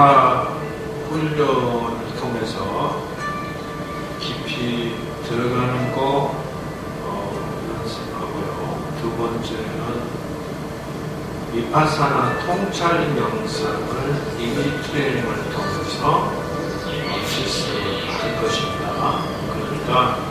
사마타 훈련을 통해서 깊이 들어가는 거 어, 연습하고요. 두 번째는 미파사나 통찰 명상을 이미 트레이닝을 통해서 어, 실습할 것입니다. 그러니까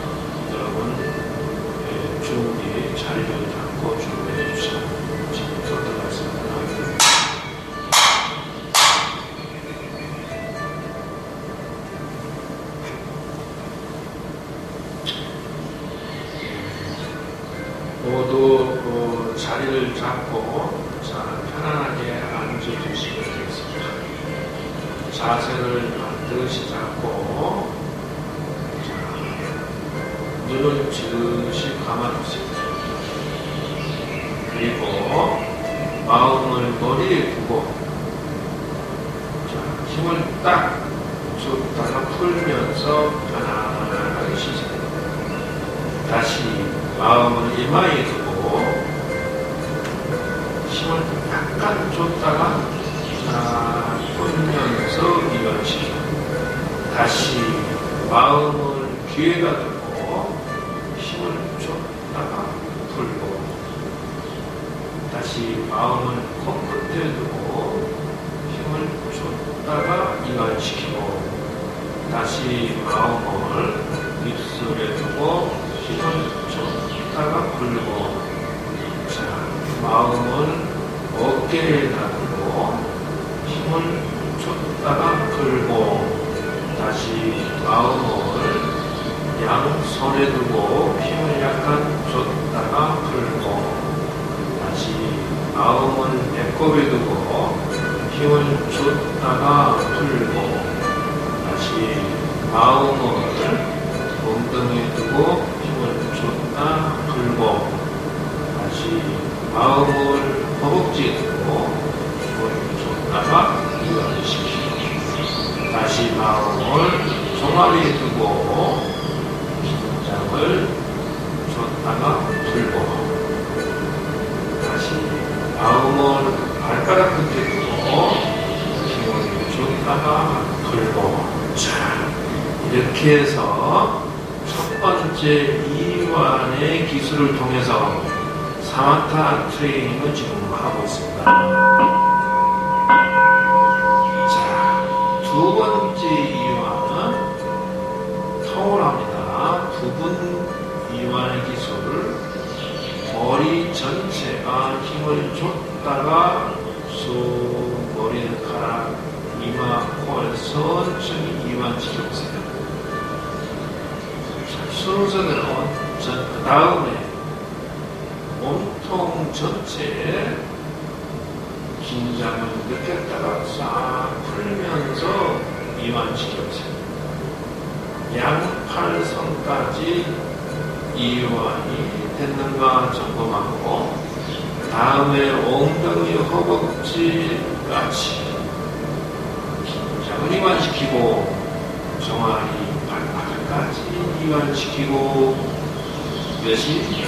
잡고 자, 편안하게 앉아주시면 되겠습니다. 자세를 반드시 잡고 자, 눈을 지그시 감아주세요. 그리고 마음을 머리에 두고 자, 힘을 딱 줬다가 풀면서 편안하게 쉬세요. 다시 마음을 이마에 두고 귀에다 두고 힘을 줬다가 풀고 다시 마음을 코끝에 두고 힘을 줬다가 이완시키고 다시 마음을 입술에 두고 힘을 줬다가 풀고 자 마음을 어깨에다 두고 힘을 줬다가 풀고 다시 마음을 양손에 두고 힘을 약간 줬다가 풀고 다시 마음을 배꼽에 두고 힘을 줬다가 풀고 다시 마음을 엉덩이에 두고 힘을 줬다 풀고 다시 마음을 허벅지에 두고 힘을 줬다가 이완시키고 다시 마음을 종아리에 두고 발가락 끝에 두고 힘을 줬다가 풀고 자 이렇게 해서 첫 번째 이완의 기술을 통해서 사마타 트레이닝을 지금 하고 있습니다. 자, 두 번째 이완이 됐는가 점검하고 다음에 엉덩이 허벅지 같이 이완시키고 종아리 발바닥까지 이완시키고 이것이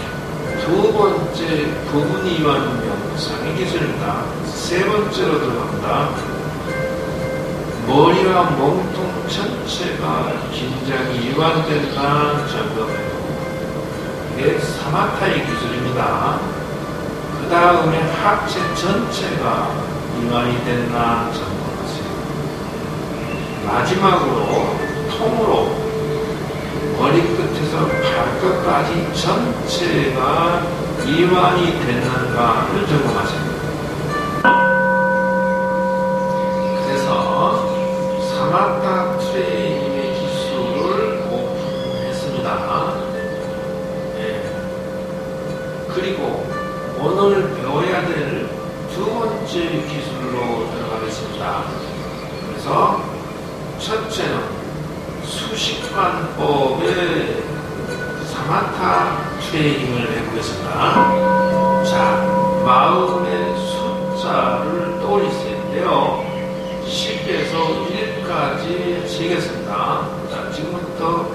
두 번째 부분 이완 명상의 기술입니다. 세 번째로 들어갑니다. 머리와 몸통 전체가 긴장이 이완된다 점검해도 이 게 사마타의 기술입니다. 그 다음에 하체 전체가 이완이 됐나 점검하세요. 마지막으로 통으로 머리끝에서 발끝까지 전체가 이완이 됐는가를 점검하세요. 그래서 첫째는 수식관법의 사마타 트레이닝을 해보겠습니다. 자, 마음의 숫자를 떠올리세요. 10에서 1까지 세겠습니다. 자, 지금부터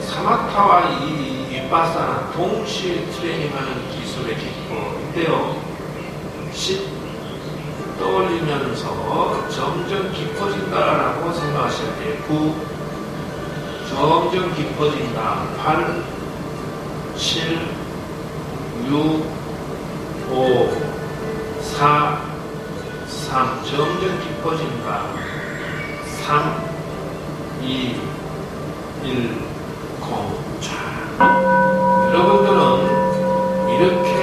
사마타와 이 이빠사는 동시에 트레이닝하는 기술의 기법인데요. 10 떠올리고 깊어지면서 점점 깊어진다라고 생각하셔야 돼요. 9. 점점 깊어진다. 8, 7, 6, 5, 4, 3. 점점 깊어진다. 3, 2, 1, 0. 자. 여러분들은 이렇게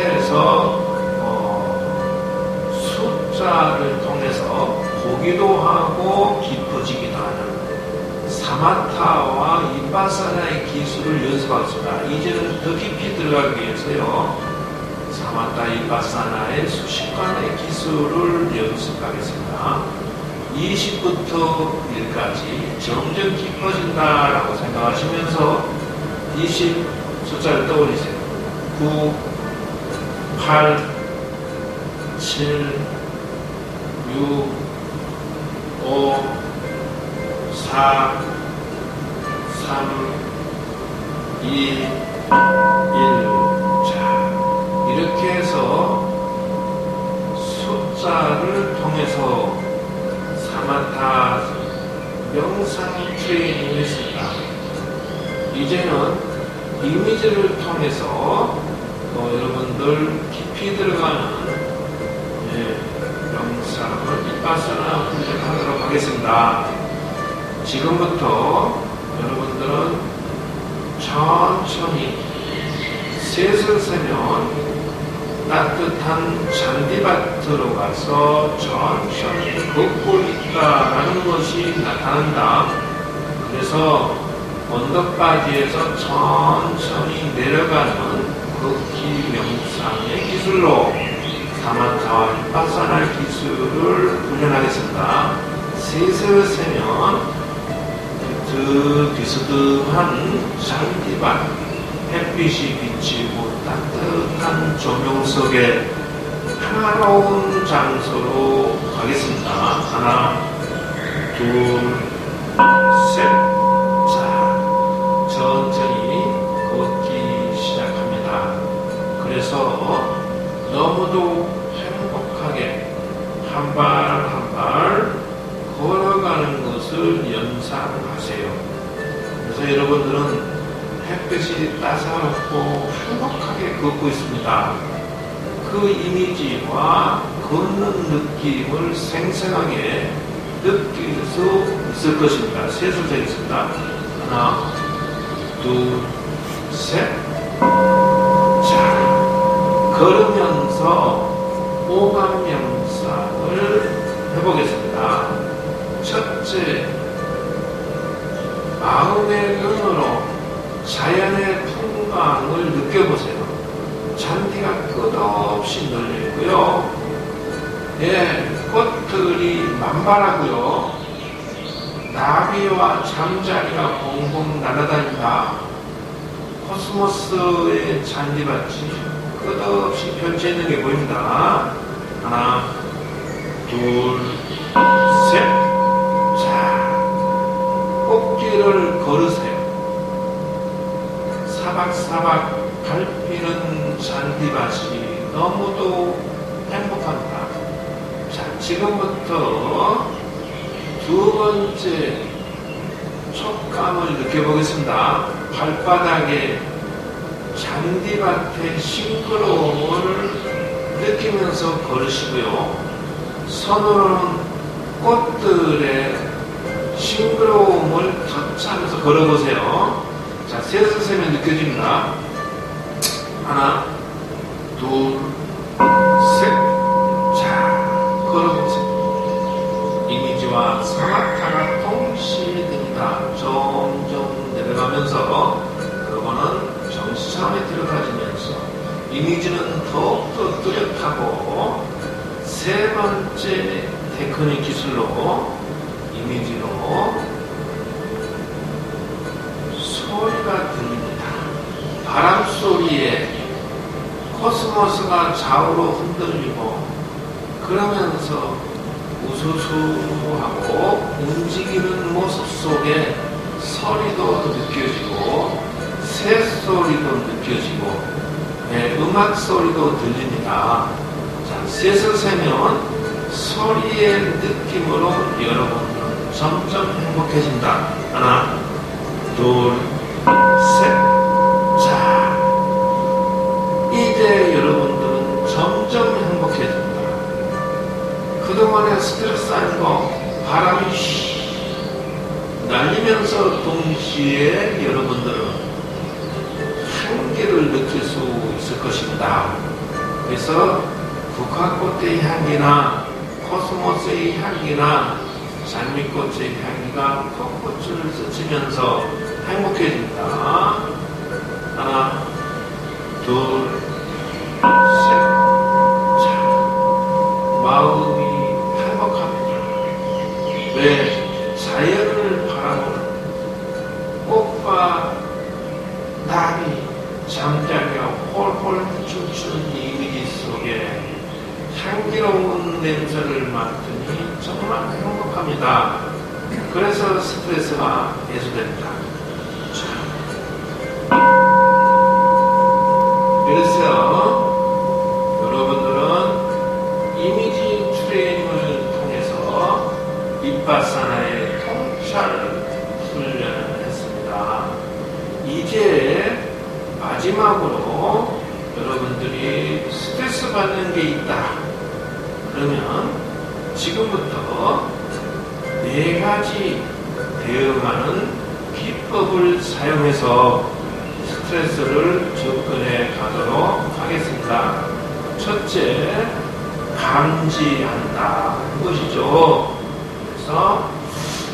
숫자를 통해서 보기도 하고 깊어지기도 하는 사마타와 이파사나의 기술을 연습하겠습니다. 이제는 더 깊이 들어가기 위해서요. 사마타 이파사나의 수십간의 기술을 연습하겠습니다. 20부터 1까지 점점 깊어진다라고 생각하시면서 20 숫자를 떠올리세요. 9, 8, 7, 6, 5, 4, 3, 2, 1. 자, 이렇게 해서 숫자를 통해서 사마타 명상 트레이닝을 했습니다. 이제는 이미지를 통해서 어, 여러분들 깊이 들어가는 예, 명상을 이빠스나 훈련하도록 하겠습니다. 지금부터 여러분들은 천천히 셋을 세면 따뜻한 잔디밭으로 가서 천천히 걷고 있다라는 것이 나타난다. 그래서 언덕바지에서 천천히 내려가는 걷기 명상의 기술로 사마타와 힙파사나 기술을 훈련하겠습니다. 셋을 세면 그 비스듬한 잔디밭, 햇빛이 비치고 따뜻한 조명 속에 평화로운 장소로 가겠습니다. 하나, 둘, 셋. 자, 천천히 걷기 시작합니다. 그래서 너무도 행복하게 한 발 한 발 걸어가는 것을 연상하세요. 그래서 여러분들은 햇빛이 따사롭고 행복하게 걷고 있습니다. 그 이미지와 걷는 느낌을 생생하게 느낄 수 있을 것입니다. 셋을 세겠습니다. 하나, 둘, 셋. 자, 걸으면 서 오감 명상을 해보겠습니다. 첫째, 마음의 눈으로 자연의 풍광을 느껴보세요. 잔디가 끝없이 있고요. 예, 꽃들이 만발하고요. 나비와 잠자리가 봉봉 날아다닌다. 코스모스의 잔디밭이 끝없이 있는 게 보입니다. 하나, 둘, 셋. 자, 꽃길을 걸으세요. 사박사박 밟히는 잔디밭이 너무도 행복합니다. 자, 지금부터 두 번째 촉감을 느껴보겠습니다. 발바닥에 잔디밭의 싱그러움을 느끼면서 걸으시고요. 손으로는 꽃들의 싱그러움을 터치하면서 걸어보세요. 자, 셋을 세면 느껴집니다. 하나, 둘, 이미지는 더욱더 뚜렷하고 세 번째 테크닉 기술로 이미지로 소리가 들립니다. 바람 소리에 코스모스가 좌우로 흔들리고 그러면서 우수수하고 움직이는 모습 속에 소리도 느껴지고 새소리도 느껴지고 네, 음악 소리도 들립니다. 자, 셋을 세면 소리의 느낌으로 여러분은 점점 행복해진다. 하나, 둘, 셋. 자, 이제 여러분들은 점점 행복해진다. 그동안에 스트레스 쌓이고 바람이 쉬 날리면서 동시에 여러분들은 수 있을 것입니다. 그래서 국화꽃의 향기나 코스모스의 향기나 장미꽃의 향기가 콧꽃을 스치면서 행복해진다. 하나, 둘, 셋. 자, 마음이 행복합니다. 왜? 자연을 바라보는 꽃과 나비, 잠자리가 홀홀 춤추는 이미지 속에 향기로운 냄새를 맡으니 정말 행복합니다. 그래서 스트레스가 해소됩니다. 자, 그래서 스트레스 받는 게 있다. 그러면 지금부터 네 가지 대응하는 기법을 사용해서 스트레스를 접근해 가도록 하겠습니다. 첫째, 감지한다. 것이죠. 그래서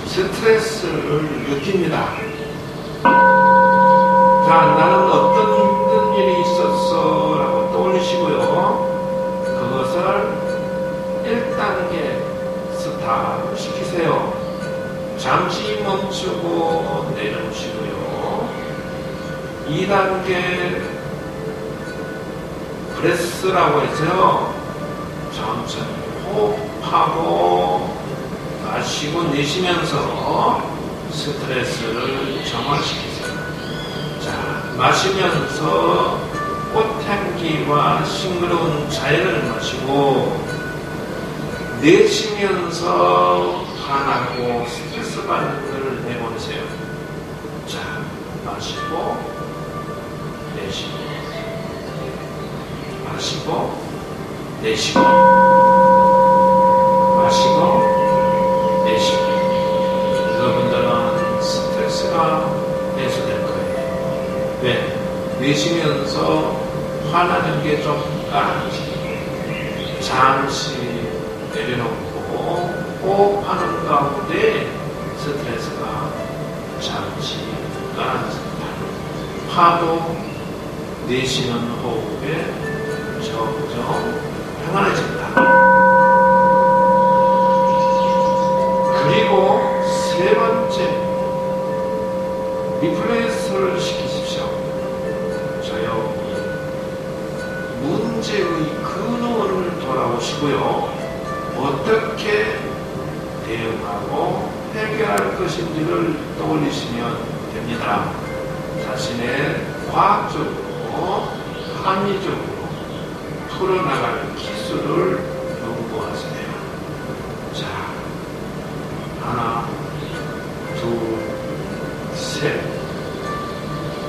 스트레스를 느낍니다. 자, 나는 어떤 힘든 일이 있었어 떠올리시고요. 그것을 1단계 스탑 시키세요. 잠시 멈추고 내려오시고요. 2단계 브레스라고 해서요. 천천히 호흡하고 마시고 내쉬면서 스트레스를 정화시키세요. 자, 마시면서 꽃향기와 싱그러운 자연을 마시고 내쉬면서 화나고 스트레스 받는 것을 내보내세요. 자, 마시고 내쉬고 마시고 내쉬고 마시고 내쉬고 여러분들은 스트레스가 해소될 거예요. 왜? 내쉬면서 화나는 게좀 까지 잠시 내려놓고 호흡하는 가운데 스트레스가 잠시 가라앉습니다. 파도 내쉬는 호흡에 점점 평안해진다. 그리고 세 번째 리플레이스를 시키 문제의 근원을 돌아오시고요. 어떻게 대응하고 해결할 것인지를 떠올리시면 됩니다. 자신의 과학적으로, 합리적으로 풀어나갈 기술을 연구하세요. 자, 하나, 둘, 셋.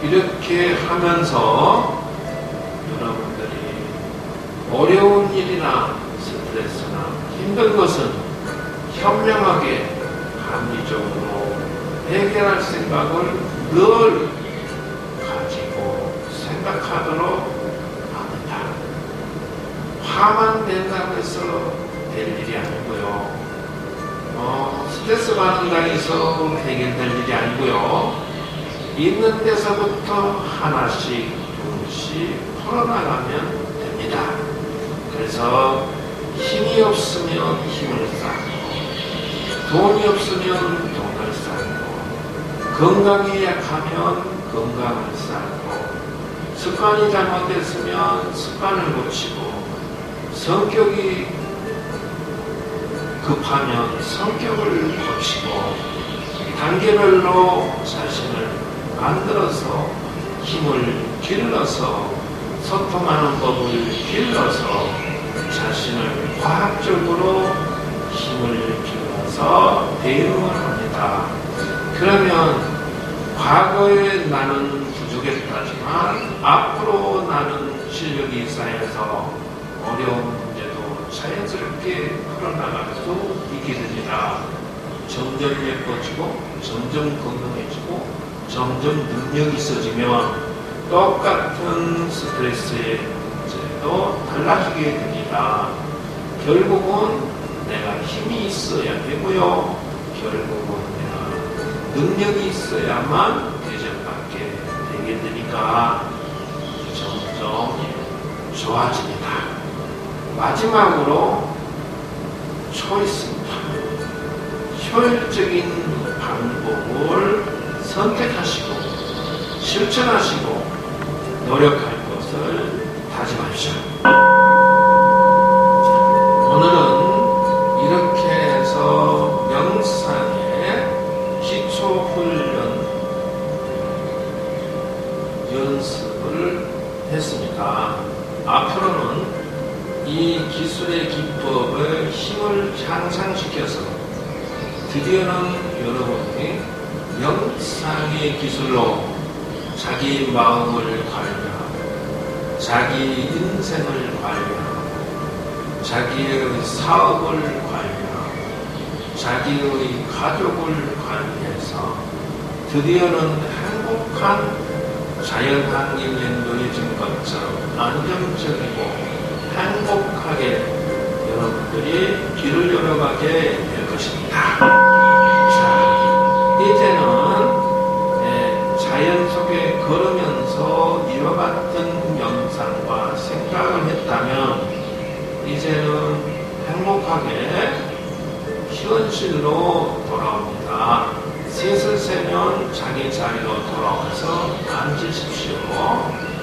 이렇게 하면서 어려운 일이나 스트레스나 힘든 것은 현명하게 합리적으로 해결할 생각을 늘 가지고 생각하도록 합니다. 화만 낸다고 해서 될 일이 아니고요. 어, 스트레스 받는다고 해서 해결될 일이 아니고요. 있는 데서부터 하나씩 조금씩 풀어나가면 됩니다. 그래서 힘이 없으면 힘을 쌓고 돈이 없으면 돈을 쌓고 건강이 약하면 건강을 쌓고 습관이 잘못됐으면 습관을 고치고 성격이 급하면 성격을 고치고 단계별로 자신을 만들어서 힘을 길러서 소통하는 법을 길러서 자신을 과학적으로 힘을 길러서 대응을 합니다. 그러면 과거에 나는 부족했다지만 앞으로 나는 실력이 쌓여서 어려운 문제도 자연스럽게 풀어나갈 수 있게 됩니다. 점점 예뻐지고 점점 건강해지고 점점 능력이 있어지면 똑같은 스트레스의 문제도 달라지게 됩니다. 결국은 내가 힘이 있어야 되고요. 결국은 내가 능력이 있어야만 대접받게 되게 되니까 점점 좋아집니다. 마지막으로 초이스입니다. 효율적인 방법을 선택하시고 실천하시고 노력할 것을 다짐하십시오. 오늘은 이렇게 해서 명상의 기초 훈련 연습을 했습니다. 앞으로는 이 기술의 기법의 힘을 향상시켜서 드디어는 여러분이 명상의 기술로 자기 마음을 관리하고 자기 인생을 관리하고 자기의 사업을 관리하고 자기의 가족을 관리해서 드디어는 행복한 자연환경에 놓여진 것처럼 안정적이고 행복하게 여러분들이 길을 열어가게 될 것입니다. 자, 이제는 예, 자연 걸으면서 이와 같은 명상과 생각을 했다면 이제는 행복하게 현실로 돌아옵니다. 셋을 세면 자기 자리로 돌아와서 앉으십시오.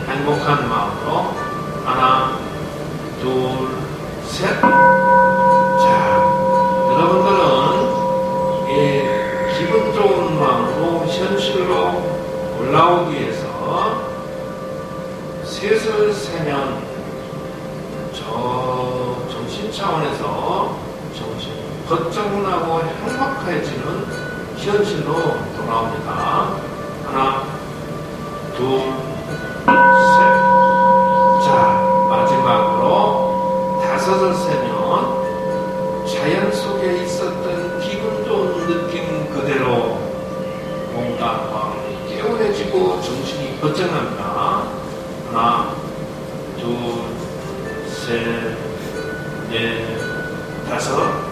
행복한 마음으로 속에 있었던 기분 좋은 느낌 그대로 뭔가 마음이 개운해지고 정신이 걱정합니다. 하나, 둘, 셋, 넷, 다섯.